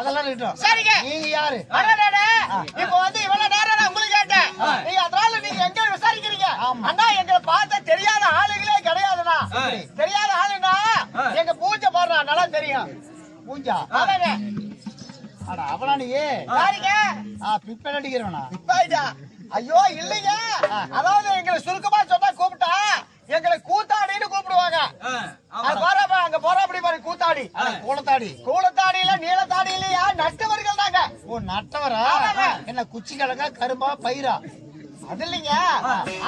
அதெல்லாம் இருக்கட்டும் சரிங்க. நீங்க யாரு இப்ப வந்து இவ்வளவு நேரம் நான் உங்களுக்கு கேட்டேன். நீங்க அதனால நீங்க எங்க விசாரிக்கிறீங்க? அண்ணா, எங்களை பார்த்த தெரியாத ஆளுங்களே கிடையாதுண்ணா. தெரியாத ஆளுன்னா, எங்க பூஜை போடுறா, நல்லா தெரியும். ஆமாங்க. அட அவனா நீ யாருங்க? ஆ பிப்பல் அடிக்கிறவனா. ஐயோ இல்லைங்க அதாவது எங்களை சுருக்கமா சொன்னா கூப்பிட்டா எங்களை கூத்தாடின்னு கூப்பிடுவாங்க. அங்க போறோம் அப்படி பாரு கூத்தாடி. கூலத்தாடி. கூலத்தாடியில நீளத்தாடியிலயா நட்டவர்கள் தாங்க. ஓ நட்டவரா. என்ன குச்சி கிழங்கா கரும்பா பயிரா? அது இல்லைங்க.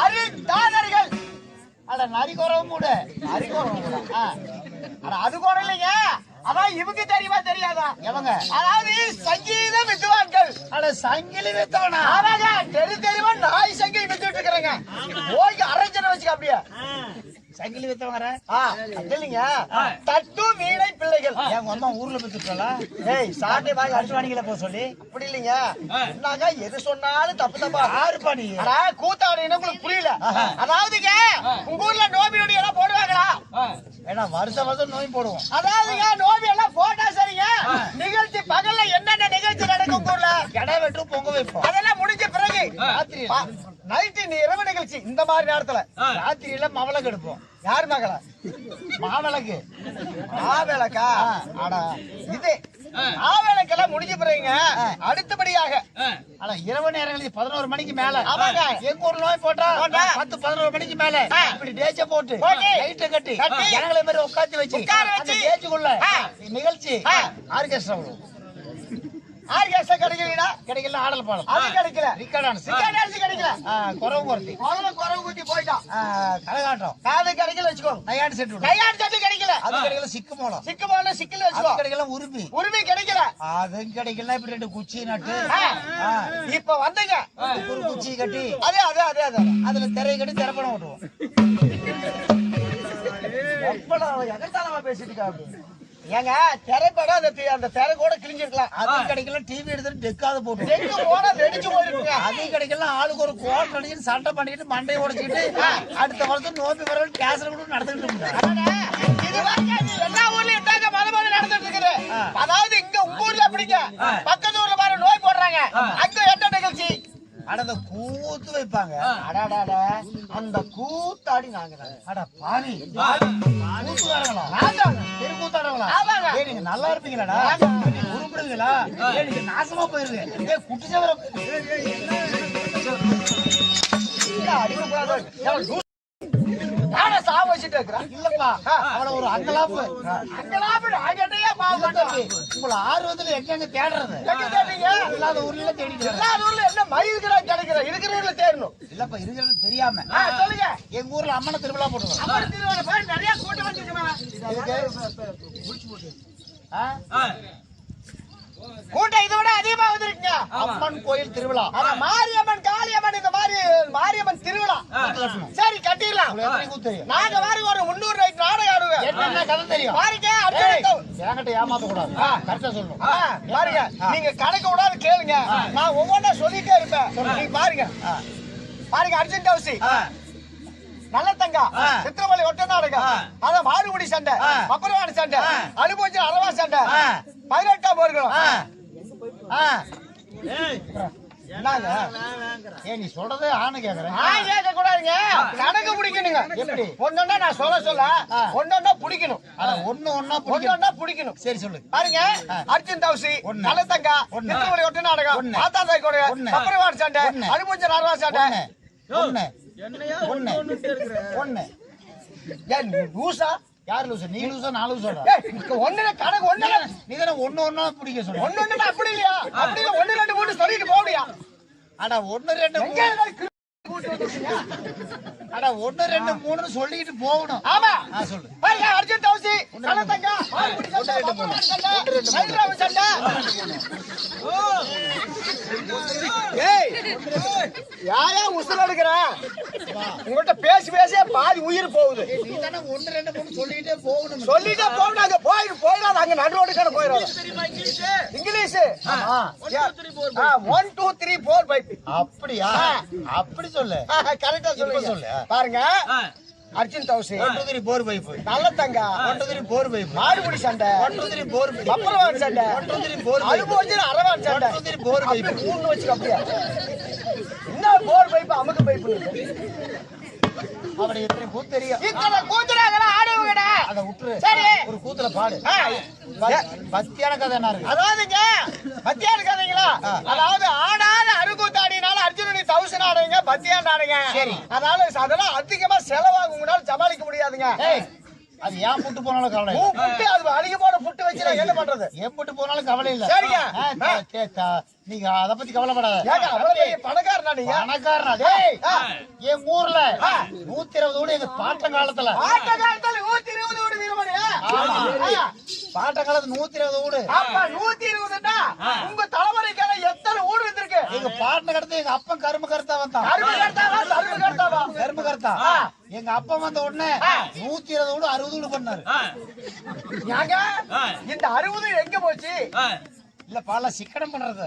அரிதாதர்கள் அட நரி குறவு மூட கூட. ஆ, ஆனா அது கூட இல்லைங்க. அதான் இவங்க தெரியுமா தெரியாதா? எவங்க? அதாவது சங்கீத வித்வான்கள் அட சங்கிலி வித்தவனா? ஆமாங்க தெரு தெருவா நாய் சங்கிலி வித்துட்டு இருக்கிறேங்க. போய் அரைஞ்சனை வச்சுக்க அப்படியே. சங்கிலி வித்தவங்க இல்லைங்க. தட்டு வீணை பிள்ளைகள். என் அம்மா ஊர்ல வித்துட்டா ஏய் சாட்டை வாங்கி அடிச்சு அடிச்சுவானிங்களா போக சொல்லி. அப்படி இல்லைங்க. என்னங்க எது சொன்னாலும் தப்பு தப்பா? யாருப்பா நீ. கூத்தாடின்னு உங்களுக்கு புரியல. அதாவதுங்க உங்க ஊர்ல நோபி நொடி எல்லாம் போடுவாங்களா? ஏன்னா வருஷம் வருஷம் நோய் போடுவோம். அதாவதுங்க நோபி எல்லாம் போட்டா சரிங்க. நிகழ்ச்சி பகல்ல என்னென்ன நிகழ்ச்சி நடக்கும் ஊர்ல? கடை வெட்டு பொங்க வைப்போம். அதெல்லாம் முடிஞ்ச பிறகு. ராத்திரி. நைட்டு இரவு நிகழ்ச்சி இந்த மாதிரி நேரத்துல ராத்திரியில மவளக்கு எடுப்போம் யார் மகளா மாவிளக்கு ஆவேலக்கா அடா இது ஆவேலக்கெல்லாம் முடிஞ்ச பிறகுங்க அடுத்தபடியாக ஆனா இரவு நேரங்களில் பதினோரு மணிக்கு மேல ஆமாங்க. எங்க ஊர்ல நோய் போட்டா. பத்து பதினோரு மணிக்கு மேல. இப்படி டேச்ச போட்டு. லைட்ட கட்டி. ஜனங்களை மாதிரி உட்காந்து வச்சு அந்த ஆ. நிகழ்ச்சி. ஆர்கெஸ்ட்ரா ஆர்கெஸ்ட்ரா கிடைக்கலடா. கிடைக்கல ஆடல் பாடல். அது கிடைக்கல. ரிக்கார்ட் டான்ஸ் சிக்கன் அரிசி கிடைக்கல. குறவு குறத்தி. முதல்ல குறவு குத்தி போயிட்டான். கரகாட்டம் காது கிடைக்கல அது கிடைக்கல சிக்கு மூலம் சிக்கு போன சிக்கல் வச்சுக்கோ. கிடைக்கல உருப்பி உரிமை கிடைக்கல. அதுவும் கிடைக்கல இப்படி ரெண்டு குச்சி நட்டு. இப்ப வந்துங்க. ஒரு குச்சி கட்டி. அதே அதே அதே அதே. அதுல திரை கட்டி திரைப்படம் ஓட்டுவோம். எப்படா பேசிட்டு இருக்கா ஏங்க திரைப்படம் அந்த அந்த திரை கூட கிழிஞ்சிருக்கலாம். அது கிடைக்கல டிவி எடுத்துட்டு டெக்காத போட்டு. எங்க போனா வெடிச்சு போயிருக்குங்க அது கிடைக்கல ஆளுக்கு ஒரு கோட் அடிச்சு சண்டை பண்ணிட்டு மண்டையை உடைச்சிட்டு அடுத்த வருஷம் நோம்பி வர கேசல கூட நடந்துட்டு எல்லா ஊர்லயும் மொத மொத நடந்துட்டு இருக்குது. அதாவது இங்க உங்க ஊர்ல அப்படிங்க பக்கத்து ஊர்ல பாரு நோய் போடுறாங்க. அங்க என்ன நிகழ்ச்சி அட அந்த கூத்து வைப்பாங்க. அடாடாட அந்த கூத்தாடி நாங்க. அட பாவி. கூத்துக்காரங்களா தெரு கூத்தாடங்களா. ஏய் நீங்க நல்லா இருப்பீங்களாடா. உருப்படுவீங்களா? ஏய் நீங்க நாசமா போயிருங்க. ஏய் குட்டி சவர அடிக்கக்கூடாது நானே சாவ வச்சுட்டு இருக்கிறேன். இல்லப்பா. அவள ஒரு அங்கலாப்பு. அங்கெல்லாம் போய் ஆகிட்டே பாவம் உங்களை ஆர்வத்துல எங்க எங்க தேடுறது? இல்லாத ஊர்ல தேடிட்டு எல்லா ஊர்ல என்ன மயில்கிறா கிடைக்கிற? இருக்கிற ஊர்ல தேடணும். இல்லப்பா இருக்கிறது தெரியாம. ஆ, சொல்லுங்க. எங்க ஊர்ல அம்மனை திருவிழா போட்டுருவோம் அம்மன் திருவிழா பாரு, நிறைய கூட்டம் வந்துருக்குமே. கூட்டம் இதை விட அதிகமா வந்திருக்குங்க. அம்மன் கோயில் திருவிழா. ஆனா காளியம்மன் இந்த மாதிரி மாரியம்மன் சரி கட்டிடலாம். நாங்க மாதிரி ஒரு முன்னூறு நைட் நாடகம் ஆடுவேன் என்னென்ன கதை தெரியும்? பாருங்க என்கிட்ட ஏமாத்த கூடாது கரெக்டா சொல்லணும். பாருங்க நீங்க கணக்கு விடாது கேளுங்க. நான் ஒவ்வொன்றா சொல்லிட்டே இருப்பேன். நீங்க பாருங்க. பாருங்க அர்ஜென்ட் ஹவுசி நல்ல தங்கா. சித்திரமலை ஒட்ட நாடகம். ஆ. அதான் மாடுபடி சண்டை. ஆ. அப்புறவாடி சண்டை. அனுபவிச்சு அரவா சண்டை. பதினெட்டாம் ஆ. என்னங்க? ஏய் நீ சொல்றதே ஆணு கேக்குறேன். நான் கேட்க கூடாதுங்க. கணக்கு பிடிக்கணுங்க. எப்படி? ஒன்னொன்னா நான் சொல்ல சொல்ல. ஒன்னொன்னா பிடிக்கணும். அட ஒண்ணு ஒண்ணா ஒன்னொன்னா பிடிக்கணும். சரி சொல்லு. பாருங்க. அர்ஜுன். நல்லத்தங்கா ஒண்ணு. சித்திரமலை ஒட்ட நாடகம் ஒண்ணு. மாத்தாந்தாய் கூட. பப்பரவாடி சண்டை ஒண்ணு. அனுபவிச்ச அரவா சண்டை. ஒண்ணு. ஒண்ணு. ஒண்ணு. ஏன் நீ லூசா? யார் லூசா? நீ லூசா நான் லூசாடா? ஒண்ணு கணக்கு ஒண்ணு நீ தானே ஒண்ணு ஒண்ணா பிடிக்க சொல்ற ஒண்ணு ஒண்ணு அப்படி இல்லையா? அப்படி இல்ல ஒண்ணு ரெண்டு மூணு சொல்லிட்டு போக அட ஒண்ணு ரெண்டு மூணு? அட ஒண்ணு ரெண்டு மூணுன்னு சொல்லிட்டு போகணும். ஆமா. சொல்லு. அர்ஜுன் நல்லத்தங்கா மாறுபடி யாரா உசுர் எடுக்கிற? உங்கள்கிட்ட பேசி பேசியே பாதி உயிர் போகுது. ரெண்டு மூணு சொல்லிக்கிட்டே போகணும் சொல்லிட்டே போகணும் அங்க போயிடு போயிடாது அங்க நடுவோடு கடை போயிடும் English. One two three four five அப்படியா? அப்படி சொல்லு. கரெக்டா இப்ப சொல்லுங்க. சொல்லு. பாருங்க. அர்ஜுன் தௌசி. ஒன்றுதிரி போர் பைப்பு நல்ல தங்கா. ஒன்றுதிரி போர் பைப்பு மாடுபிடி சண்டை. ஒன்றுதிரி போர் பைப்பு பப்பரவான் சண்டை. ஒன்றுதிரி போர் அருப்பு பைப்பு வச்சு அரவான் சண்டை. ஒன்றுதிரி போர் பைப்பு மூணு வச்சுக்க அப்படியே. என்ன போர் பைப்பு அமுக்கு பைப்பு அப்படி எத்தனை கூத்து தெரியும்? இத்தனை கூத்துறாங்களா ஆடுவங்கடா அதை விட்டுரு. சரி. ஒரு கூத்துல பாடு. ஆ, ப- பக்தியான கதை என்ன இருக்கு? அதாவதுங்க பத்தியா இருக்காதீங்களா அதாவது ஆடாத அருக்கூத்தாடினால அர்ஜுனனை தௌசண்ட் ஆடுங்க பத்தியாண்டு ஆடுங்க சரி. அதனால அதெல்லாம் அதிகமா செலவாகும். உங்களால சமாளிக்க முடியாதுங்க. அது ஏன் புட்டு போனாலும் கவலை புட்டு அது அதிக போட புட்டு வச்சு என்ன பண்றது? ஏன் புட்டு போனாலும் கவலை இல்ல. சரிங்க. நீங்க அத பத்தி கவலைப்படாத. பணக்காரனா நீங்க? பணக்காரனா டேய். என் ஊர்ல நூத்தி இருபது கூட எங்க பாட்ட காலத்துல ஆட்ட காலத்துல நூத்தி இருபது வீடு. பாட்ட காலத்துல நூத்தி இருபது வீடு அப்ப நூத்தி இருபதுன்னா உங்க தலைமுறைக்கான எத்தனை ஊடு இருந்திருக்கு எங்க பாட்ட கடத்து எங்க அப்பன் கரும்பு கருத்தா வந்தான். கரும்பு கருத்தாவா கரும்பு கருத்தா எங்க அப்பா வந்த உடனே நூத்தி இருபது வீடு அறுபது வீடு பண்ணாரு. இந்த அறுபது எங்க போச்சு? இல்ல பல சிக்கனம் பண்றது.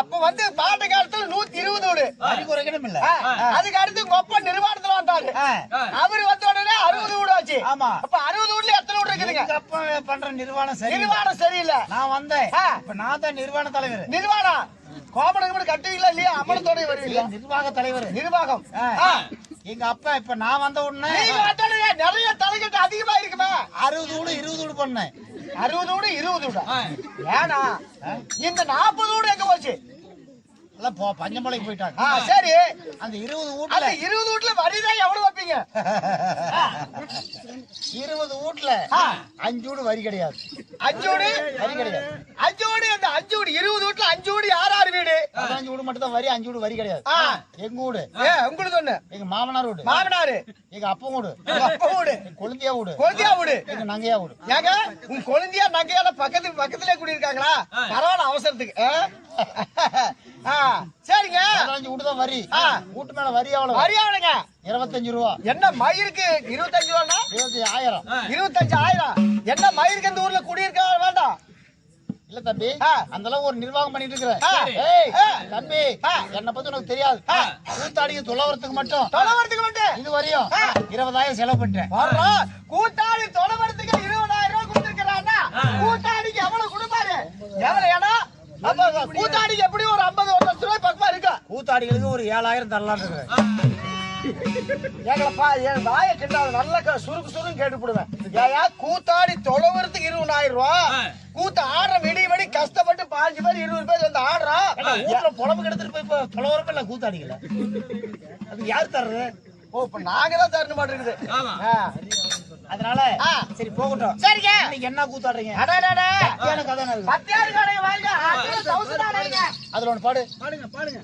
அப்ப வந்து பாட்டு காலத்துல நூத்தி இருபது வீடு இல்ல. அதுக்கு அடுத்து உங்க அப்பா நிர்வாணத்துல வந்தாரு. அவரு வந்த உடனே அறுபது வீடு ஆச்சு. ஆமா. அப்ப அறுபது வீடுல எத்தனை வீடு இருக்குதுங்க? அப்பா பண்ற நிர்வாணம் சரி நிர்வாணம் சரியில்லை. நான் வந்தேன். இப்ப நான் தான் நிர்வாண தலைவர். நிர்வாணம்? கோமணம் கூட கட்டுவீங்களா இல்லையா அமலத்தோட வருவீங்களா நிர்வாக தலைவர். நிர்வாகம். எங்க அப்பா இப்ப நான் வந்த உடனே நிறைய தலைக்கட்டு அதிகமா இருக்குமே. அறுபது வீடு இருபது வீடு பண்ணேன். அறுபது வீடு இருபது வீடு ஏனா இந்த நாற்பது வீடு எங்க போச்சு? எல்லாம் போ பஞ்சமலைக்கு போயிட்டாங்க. ஆ, சரி. அந்த இருபது அந்த வீட்டுல இருபது வீட்டுல வரிதான் எவ்வளவு வைப்பீங்க? இருபது வீட்டுல ஆ. அஞ்சு வீடு வரி கிடையாது. அஞ்சு வீடு வரி கிடையாது. அஞ்சு வீடு அந்த அஞ்சு வீடு இருபது வீட்டுல அஞ்சு வீடு யார் யார் வீடு? பதினஞ்சு வீடு மட்டும் தான் வரி அஞ்சு வீடு வரி கிடையாது. எங்க வீடு? உங்களுக்கு ஒண்ணு? எங்க மாமனார் வீடு. மாமனாரு? எங்க அப்பா வீடு. அப்பா வீடு? கொழுந்தியா வீடு. குழந்தையா வீடு? எங்க நங்கையா வீடு. ஏங்க உங்க குழந்தையா நகையால பக்கத்து பக்கத்துல குடியிருக்காங்களா? பரவாயில்ல அவசரத்துக்கு. சரிங்க. பதினஞ்சு வீடு தான் வரி. வீட்டு மேல வரி எவ்வளவு? வரியானுங்க இருபத்தஞ்சு ரூபா. என்ன மயிருக்கு இருபத்தஞ்சு ரூபான்னா? இருபத்தி ஆயிரம். இருபத்தஞ்சு ஆயிரம். என்ன மயிருக்கு இந்த ஊர்ல? குடியிருக்க வேண்டாம். இல்ல தம்பி. அந்த அளவு ஒரு நிர்வாகம் பண்ணிட்டு இருக்கிறேன். தம்பி. என்னை பத்தி உனக்கு தெரியாது. கூத்தாடிக்கு துளவரத்துக்கு மட்டும். தொலைவரத்துக்கு மட்டும்? இது வரையும். இருபதாயிரம் செலவு பண்ணிட்டேன். கூத்தாடி தொலைவரத்துக்கு இருபதாயிரம் ரூபாய் கொடுத்திருக்கிறான்னா கூத்தாடிக்கு எவ்வளவு கொடுப்பாரு? எவ்வளவு? இடம் கூத்தாடிக்கு எப்படி ஒரு ஐம்பது ஒரு லட்சம் ரூபாய் பக்கமா இருக்கு? கூத்தாடிகளுக்கு ஒரு ஏழாயிரம் தரலான்னு இருக்கிறேன் எங்களப்பா என் வாயை கிண்டாது நல்ல க- சுருக்கு சுருக்கு கேட்டு போடுவேன். ஏயா கூத்தாடி தொலைவரத்துக்கு இருபதாயிரம் ரூபாய் கூத்து ஆடுற விடி விடி கஷ்டப்பட்டு பாஞ்சு பேர் இருபது பேர் வந்து ஏன்னா, வீட்டுல புலம்பு கெடுத்துட்டு போய் இப்ப இல்ல கூத்தாடிக்கல அது யார் தர்றது? ஓ இப்ப நாங்க தான் தரணும் மாட்டேங்குது ஆ. அதனால. சரி போகட்டும். சரிங்க. இன்னைக்கு என்ன கூத்தாடுறீங்க? அடடடே. எனக்கு அதான் இருக்கு. பத்தியாரு கடைக்கு வாங்க அதுல ஒண்ணு பாடு. பாடுங்க பாடுங்க.